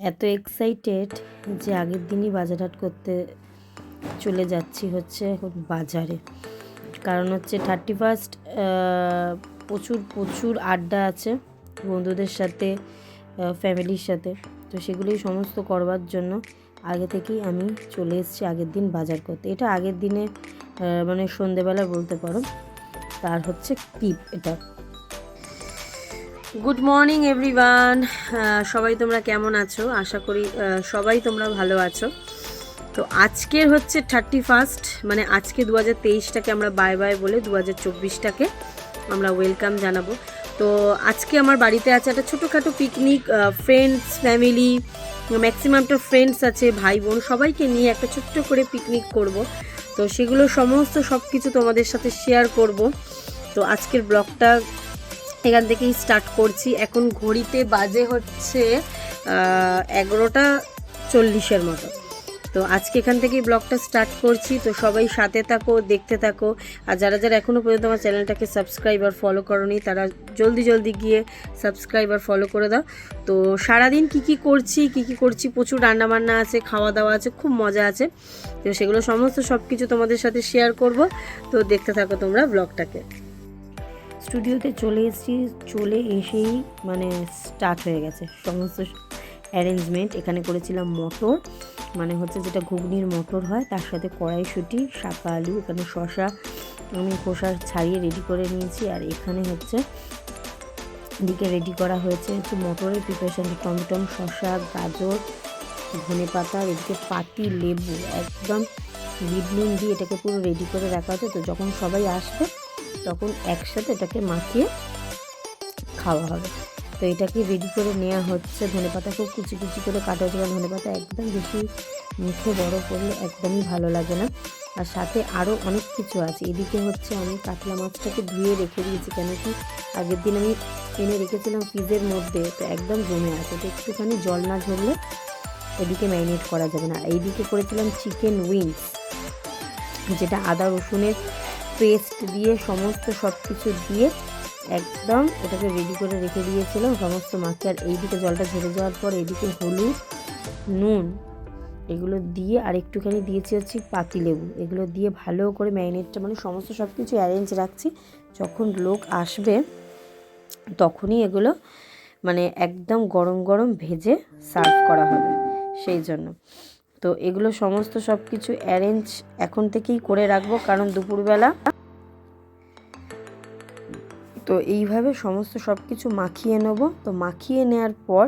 এত এক্সাইটেড যে আগের দিনই বাজার হাট করতে চলে যাচ্ছি হচ্ছে এখন বাজারে। কারণ হচ্ছে থার্টি ফার্স্ট প্রচুর প্রচুর আড্ডা আছে বন্ধুদের সাথে ফ্যামিলির সাথে। তো সেগুলোই সমস্ত করবার জন্য আগে থেকেই আমি চলে এসেছি আগের দিন বাজার করতে। এটা আগের দিনে মানে সন্ধেবেলা বলতে পারো। তার হচ্ছে টিপ এটা। গুড মর্নিং এভরিওয়ান সবাই তোমরা কেমন আছো? আশা করি সবাই তোমরা ভালো আছো। তো আজকের হচ্ছে থার্টি ফার্স্ট মানে আজকে দু হাজার তেইশটাকে আমরা বাই বাই বলে দু হাজার চব্বিশটাকে আমরা ওয়েলকাম জানাব। তো আজকে আমার বাড়িতে আছে একটা ছোটোখাটো পিকনিক ফ্রেন্ডস ফ্যামিলি ম্যাক্সিমামটা ফ্রেন্ডস আছে, ভাই, বোন, সবাইকে নিয়ে একটা ছোট্ট করে পিকনিক করব। তো সেগুলো সমস্ত সব কিছু তোমাদের সাথে শেয়ার করব। তো আজকের ব্লগটা এখান থেকেই স্টার্ট করছি। এখন ঘড়িতে বাজে হচ্ছে এগারোটা চল্লিশের মতো। তো আজকে এখান থেকেই ব্লগটা স্টার্ট করছি। তো সবাই সাথে থাকো, দেখতে থাকো। আর যারা যারা এখনও পর্যন্ত আমার চ্যানেলটাকে সাবস্ক্রাইব আর ফলো করনি, তারা জলদি জলদি গিয়ে সাবস্ক্রাইব আর ফলো করে দাও। তো সারাদিন কি কি করছি, কি কি করছি, প্রচুর রান্নাবান্না আছে খাওয়া দাওয়া আছে, খুব মজা আছে। তো সেগুলো সমস্ত সব কিছু তোমাদের সাথে শেয়ার করব। তো দেখতে থাকো তোমরা ব্লগটাকে। স্টুডিওতে চলে এসেছি, চলে এসেই মানে স্টার্ট হয়ে গেছে। সমস্ত অ্যারেঞ্জমেন্ট এখানে করেছিলাম মটর মানে হচ্ছে যেটা ঘুগনির মটর হয়, তার সাথে কড়াইশুঁটি শাকা আলু, এখানে শশা আমি খোসা ছাড়িয়ে রেডি করে নিয়েছি। আর এখানে হচ্ছে এদিকে রেডি করা হয়েছে একটু মটরের প্রিপারেশন টমটম শশা গাজর, ধনে পাতা এদিকে পাতি, লেবু, একদম বিট দিয়ে এটাকে পুরো রেডি করে রাখা হচ্ছে তো যখন সবাই আসবে তখন একসাথে এটাকে মাখিয়ে খাওয়া হবে। তো এটাকে রেডি করে নেওয়া হচ্ছে। ধনে পাতা খুব কুচি কুচি করে কাটা হচ্ছে ধনে পাতা একদম বেশি মুখে বড় করলে একদমই ভালো লাগে না। আর সাথে আরও অনেক কিছু আছে। এদিকে হচ্ছে আমি কাতলা মাছটাকে ধুয়ে রেখে দিয়েছি কেন কি আগের দিন আমি এনে রেখেছিলাম ফ্রিজের মধ্যে, তো একদম জমে আছে। তো একটুখানি জল না ঝরলে এদিকে ম্যারিনেট করা যাবে না। এইদিকে করেছিলাম চিকেন উইংস যেটা আদা রসুনের পেস্ট দিয়ে সমস্ত সব কিছু দিয়ে একদম এটাকে রেডি করে রেখে দিয়েছিলাম। সমস্ত মাছ আর এইদিকে জলটা ঝরে যাওয়ার পর এইদিকে হলুদ, নুন, এগুলো দিয়ে আর একটুখানি দিয়েছি হচ্ছে পাতিলেবু এগুলো দিয়ে ভালো করে ম্যারিনেটটা মানে সমস্ত সব কিছু অ্যারেঞ্জ রাখছি। যখন লোক আসবে, তখনই এগুলো মানে একদম গরম গরম ভেজে সার্ভ করা হবে। সেই জন্য। তো এগুলো সমস্ত সব কিছু অ্যারেঞ্জ এখন থেকেই করে রাখব, কারণ দুপুরবেলা। তো এইভাবে সমস্ত সব কিছু মাখিয়ে নেব। তো মাখিয়ে নেওয়ার পর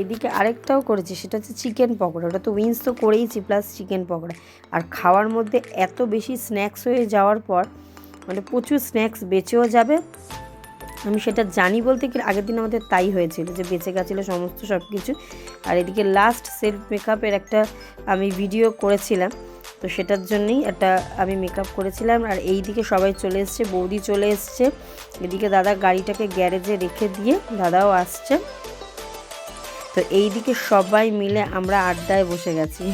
এদিকে আরেকটাও করেছি, সেটা হচ্ছে চিকেন পকোড়া। ওটা তো উইন্স তো করেইছি প্লাস চিকেন পকোড়া। আর খাওয়ার মধ্যে এত বেশি স্ন্যাক্স হয়ে যাওয়ার পর মানে প্রচুর স্ন্যাক্স বেঁচেও যাবে। আমি সেটা জানি বলতে কি আগের দিন আমাদের তাই হয়েছিল যে বেঁচে গেছিল সমস্ত সব কিছু। আর এদিকে লাস্ট সেলফ মেকআপের একটা আমি ভিডিও করেছিলাম, তো সেটার জন্যই একটা আমি মেকআপ করেছিলাম। আর এই দিকে সবাই চলে এসছে, বৌদি চলে এসছে। এদিকে দাদা গাড়িটাকে গ্যারেজে রেখে দিয়ে দাদাও আসছে। তো এই দিকে সবাই মিলে আমরা আড্ডায় বসে গেছি।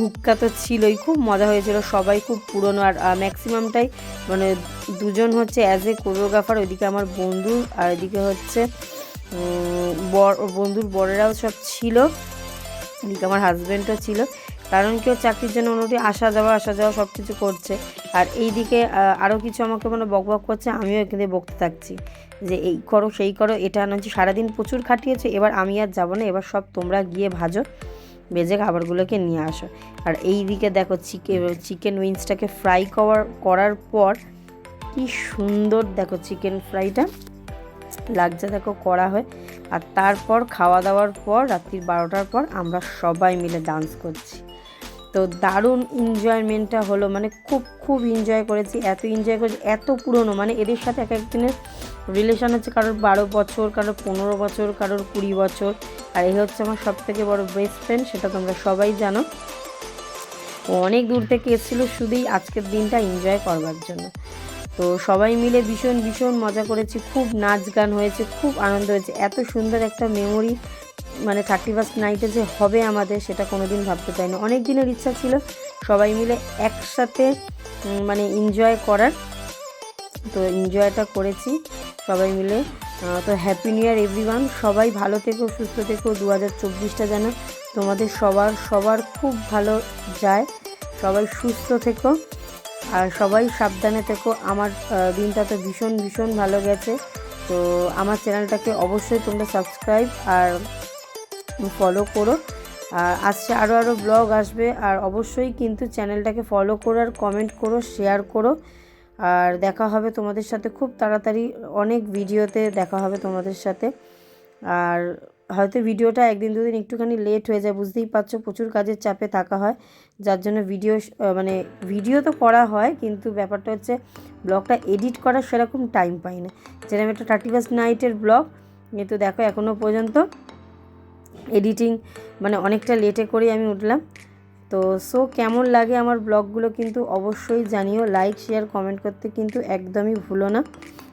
হুক্কা তো ছিলই, খুব মজা হয়েছিল। সবাই খুব পুরনো আর ম্যাক্সিমামটাই মানে দুজন হচ্ছে অ্যাজ এ কোরিওগ্রাফার ওইদিকে আমার বন্ধু আর এদিকে হচ্ছে বর, বন্ধুর বড়েরাও সব ছিল। এদিকে আমার হাজব্যান্ডও ছিল। কারণ কেউ চাকরির জন্য মোটামুটি আসা যাওয়া আসা যাওয়া সব কিছু করছে। আর এই দিকে আরও কিছু আমাকে মানে বক বক করছে, আমিও এখানে বকতে থাকছি। যে এই করো, সেই করো, এটা না সারাদিন প্রচুর খাটিয়েছে, এবার আমি আর যাব না, এবার সব তোমরা গিয়ে ভাজো। ভেজে খাবারগুলোকে নিয়ে আসো। আর এই দিকে দেখো চিকেন চিকেন উইংসটাকে ফ্রাই করার করার পর কি সুন্দর দেখো চিকেন ফ্রাইটা লাগছে দেখো করা হয়। আর তারপর খাওয়া দাওয়ার পর রাত্রির বারোটার পর আমরা সবাই মিলে ডান্স করছি। তো দারুণ এনজয়মেন্টটা হলো মানে খুব খুব এনজয় করেছি, এত এনজয় করেছি, এত পুরনো মানে এদের সাথে এক একদিনের রিলেশন হচ্ছে কারোর বারো বছর, কারোর পনেরো বছর, কারোর কুড়ি বছর। আর এই হচ্ছে আমার সব থেকে বড় বেস্ট ফ্রেন্ড সেটা তোমরা সবাই জানো। ও অনেক দূর থেকে এসেছিল, শুধুই আজকের দিনটা এনজয় করবার জন্য। তো সবাই মিলে ভীষণ ভীষণ মজা করেছি। খুব নাচ গান হয়েছে, খুব আনন্দ হয়েছে। এত সুন্দর একটা মেমোরি মানে থার্টি ফার্স্ট নাইটে যে হবে আমাদের, সেটা কোনো দিন ভাবতে পারিনি। অনেক দিনের ইচ্ছা ছিল সবাই মিলে একসাথে মানে এনজয় করার। তো এনজয়টা করেছি। সবাই মিলে। তো হ্যাপি নিউ ইয়ার এভরিওয়ান সবাই ভালো থেকো, সুস্থ থেকো। দু হাজার চব্বিশটা যেন তোমাদের সবার সবার খুব ভালো যায়। সবাই সুস্থ থেকো। আর সবাই সাবধানে থেকো। আমার দিনটা তো ভীষণ ভীষণ ভালো গেছে। তো আমার চ্যানেলটাকে অবশ্যই তোমরা সাবস্ক্রাইব আর ফলো করো। আর আসছে আরও আরও ব্লগ আসবে। আর অবশ্যই কিন্তু চ্যানেলটাকে ফলো করো আর কমেন্ট করো শেয়ার করো। আর দেখা হবে তোমাদের সাথে খুব তাড়াতাড়ি। অনেক ভিডিওতে দেখা হবে তোমাদের সাথে। আর হয়তো ভিডিওটা একদিন দুদিন একটুখানি লেট হয়ে যায়, বুঝতেই পারছ, প্রচুর কাজের চাপে থাকা হয়। যার জন্য ভিডিও মানে ভিডিও তো করা হয়, কিন্তু ব্যাপারটা হচ্ছে ব্লগটা এডিট করার সেরকম টাইম পাই না। যেরকম একটা থার্টি ফার্স্ট নাইটের ব্লগ কিন্তু দেখো এখনও পর্যন্ত। এডিটিং মানে অনেকটা লেটে করেই আমি উঠলাম। তো সো কেমন লাগে আমার ব্লগগুলো কিন্তু অবশ্যই জানিও লাইক শেয়ার কমেন্ট করতে কিন্তু একদমই ভুলো না।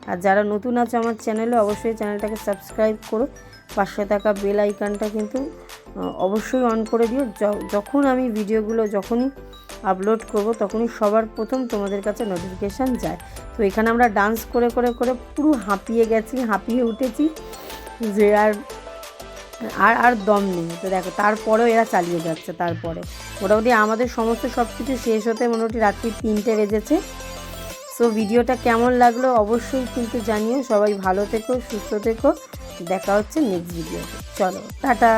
আর যারা নতুন আছে আমার চ্যানেলে অবশ্যই চ্যানেলটাকে সাবস্ক্রাইব করো, পাশে থাকা বেল আইকনটা কিন্তু অবশ্যই অন করে দিও। যখন আমি ভিডিওগুলো যখনই আপলোড করব তখনই সবার প্রথম তোমাদের কাছে নোটিফিকেশান যায়। তো এখানে আমরা ডান্স করে করে করে পুরো হাঁপিয়ে গেছি, হাঁপিয়ে উঠেছি যে আর আর আর দম নেই। তো দেখো, তারপরেও এরা চালিয়ে যাচ্ছে, তারপরে। মোটামুটি আমাদের সমস্ত সব কিছু শেষ হতে মোটামুটি রাত্রি তিনটে বেজেছে। সো ভিডিওটা কেমন লাগল অবশ্যই কিন্তু জানিও। সবাই ভালো থেকো, সুস্থ থেকো। দেখা হচ্ছে নেক্সট ভিডিওতে চলো, টাটা।